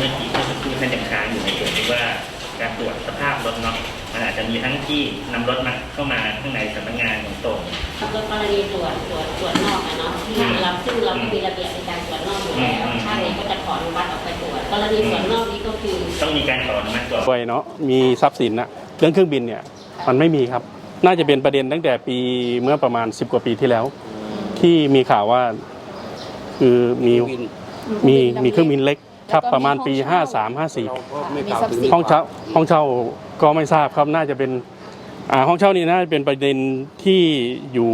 มื่อเมื่อกี้เมื่อสักครู่ท่านยังค้างอยู่ในส่วนที่ว่าการตรวจสภาพรถเนาะมันอาจจะมีทั้งที่นำรถมาเข้ามาข้างในสำนักงานของตรงรถกรณีตรวจตรวจตรวจนอกอะเนาะที่เราซึ่งเราก็มีระเบียบในการตรวจนอกอยู่แล้วอืมช่างเองก็จะขออนุมัติออกไปตรวจกรณีตรวจนอกนี้ก็คือต้องมีการขออนุมัติก่อนด้วยเนาะมีทรัพย์สินนะเรื่องเครื่องบินเนี่ยมันไม่มีครับ น่าจะเป็นประเด็นตั้งแต่ปีเมื่อประมาณ 10 กว่าปีที่แล้ว ที่มีข่าวว่า คือมีมีมีเครื่องบินเล็ก ครับประมาณปี53 54มีทรัพย์สินห้องเช่าห้องเช่าก็ไม่ทราบครับน่าจะเป็นอ่าห้องเช่านี้น่าจะเป็นประเด็นที่อยู่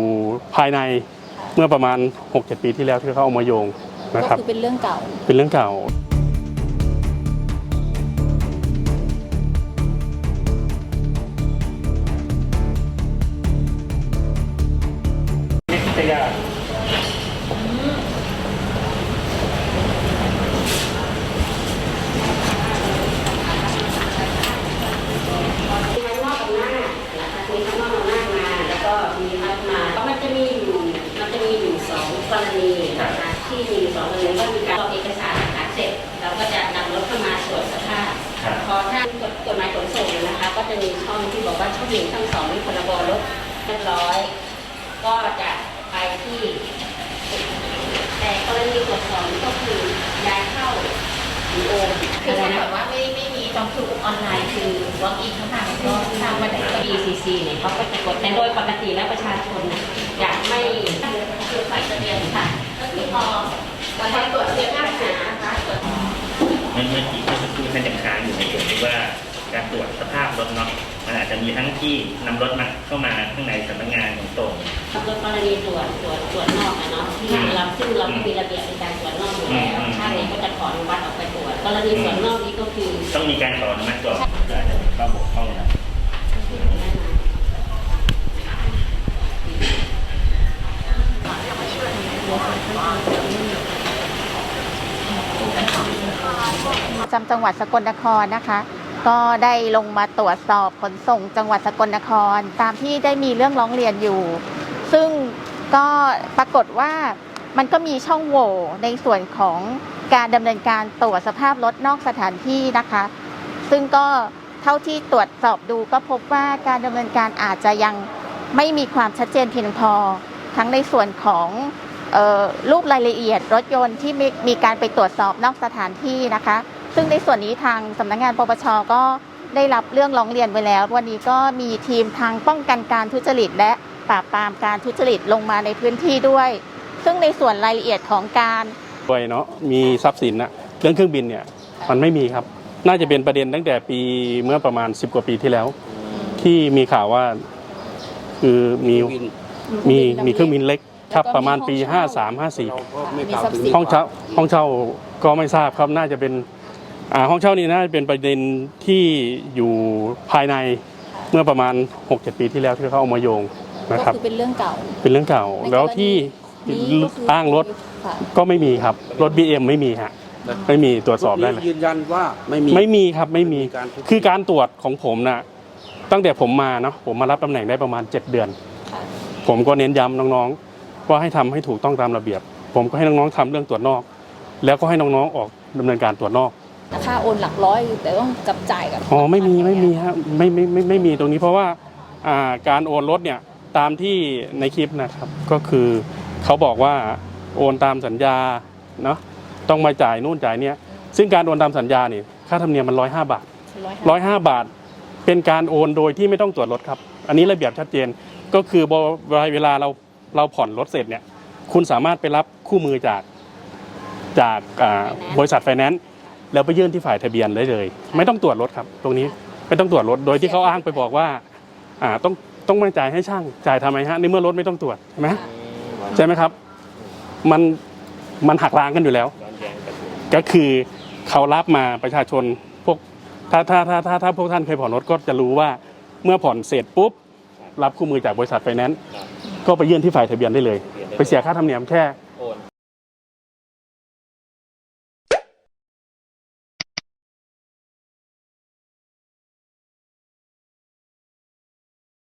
ภายในเมื่อประมาณ 6-7 ปีที่แล้วที่เขาเอามาโยงนะคก็รับ คือเป็นเรื่องเก่า เป็นเรื่องเก่า นิตยา มีทั้งนอกกับหน้านะคะมีทั้งนอกกับหน้ามา แล้วก็มีทั้งมามันจะมีอยู่มันจะมีอยู่สองก รณีนะคะที่มีอยู่สองกรณีก็มีการเอาเอกสารหลักฐานเสร็จเราก็จะนำรถเข้ามาตรวจสภาพครับพอถ้ากฎกฎหมายขนส่งนะคะ ก็จะมีช่องที่บอกว่าช่องหนึ่งช่องสองมีพรบรถเรียบร้อย ก็จะไปที่ แต่กรณีตรวจสอบนี่ก็คือย้ายเข้าหรือโอนคืออะไรถ้านะเกิดว่าไม่ไม่มีจองคิวออนไลน์คือ walk in เข้ามาก็ ทำมาได้ก็ดี ECC เนี่ยเขาก็จะกดแต่โดยปกติแล้วประชาชนนะอยากไม่คือฝ่ายทะเบียนค่ะก็คือพอวันที่ตรวจเรียกหน้าหานะคะตรวจเมื่อเมื่อกี้เมื่อสักครู่ท่านยังค้างอยู่ในส่วนที่ว่าการตรวจสภาพรถเนาะมันอาจจะมีทั้งที่นำรถมาเข้ามาข้างในสำนักงานของตรงรถกรณีตรวจตรวจตรวจนอกอะเนาะที่เราซึ่งเราก็มีระเบียบในการตรวจนอกอยู่แล้วช่างเองก็จะขออนุมัติออกไปตรวจกรณีตรวจนอกนี้ก็คือ ต้องมีการขออนุมัติก่อนอาจจะมีข้อบกพร่องนะ จำจังหวัดสกลนครนะคะ ก็ได้ลงมาตรวจสอบขนส่งจังหวัดสกลนคร ตามที่ได้มีเรื่องร้องเรียนอยู่ ซึ่งก็ปรากฏว่ามันก็มีช่องโหว่ในส่วนของการดำเนินการตรวจสภาพรถนอกสถานที่นะคะ ซึ่งก็เท่าที่ตรวจสอบดูก็พบว่าการดำเนินการอาจจะยังไม่มีความชัดเจนเพียงพอ ทั้งในส่วนของออรูปรายละเอียดรถยนต์ที่มีมีการไปตรวจสอบนอกสถานที่นะคะ ซึ่งในส่วนนี้ทางสำนักงานปปชก็ได้รับเรื่องร้องเรียนไว้แล้ว วันนี้ก็มีทีมทางป้องกันการทุจริต และปราบปรามการทุจริตลงมาในพื้นที่ด้วย ซึ่งในส่วนรายละเอียดของการด้วยเนาะมีทรัพย์สินนะเรื่องเครื่องบินเนี่ยมันไม่มีครับ น่าจะเป็นประเด็นตั้งแต่ปีเมื่อประมาณ 10 กว่าปีที่แล้ว ที่มีข่าวว่าคือมีมีมีเครื่องบินเล็กครับประมาณปี 53 54มีทรัพย์สินห้องเช่าห้องเช่าก็ไม่ทราบครับน่าจะเป็นอ่า ห้องเช่านี้น่าจะเป็นประเด็นที่อยู่ภายในเมื่อประมาณ 6-7 ปีที่แล้วที่เขาเอามาโยงนะคก็รับคือเป็นเรื่องเก่า เป็นเรื่องเก่า แล้วที่นี้ก็คืออ้างรถค่ะก็ไม่มีครับ รถ BM ไม่มีฮะไม่มีตรวจสอบได้เลยยืนยันว่าไม่มีไม่มีครับไม่มีไม่มีการทุจริตคือการตรวจของผมนะตั้งแต่ผมมาเนาะผมมารับตำแหน่งได้ประมาณ 7 เดือนค่ะผมก็เน้นย้ำน้องๆว่าให้ทำให้ถูกต้องตามระเบียบ ผมก็ให้น้องๆทำเรื่องตรวจนอก แล้วก็ให้น้องๆออกดำเนินการตรวจนอกรา คาโอนหลักร้อย แต่ต้องจับจ่ายกับอ๋อไม่มีไม่มีฮะไม่ไม่ไม่ไม่มีตรงนี้เพราะว่าอ่าการโอนรถเนี่ยตามที่ในคลิปนะครับก็คือเขาบอกว่าโอนตามสัญญาเนาะต้องมาจ่ายนู่นจ่ายเนี่ยซึ่งการโอนตามสัญญาเนี่ยค่าธรรมเนียมมันร้อยห้าบาทร้อยห้าบาท เป็นการโอนโดยที่ไม่ต้องตรวจรถครับ อันนี้ระเบียบชัดเจนก็คือบเวลาเราเราผ่อนรถเสร็จเนี่ยคุณสามารถไปรับคู่มือจากจากอ่า Finance บริษัทไฟแนนซ์ แล้วไปยื่นที่ฝ่ายทะเบียนได้เลย ไม่ต้องตรวจรถครับ ตรงนี้ไม่ต้องตรวจรถโดยที่เขาอ้างไปบอกว่าอ่าต้องต้องมาจ่ายให้ช่างจ่ายทำไมฮะในเมื่อรถไม่ต้องตรวจใช่ไหมใช่ไหมครับ มันมันหักล้างกันอยู่แล้วย้อนแย้งกันก็คือเขารับมาประชาชนพวกถ้าถ้าถ้าถ้าถ้าพวกท่านเคยผ่อนรถก็จะรู้ว่าเมื่อผ่อนเสร็จปุ๊บรับคู่มือจากบริษัทไฟแนนซ์ก็ไปยื่นที่ฝ่ายทะเบียนได้เลย ไปเสียค่าธรรมเนียมแค่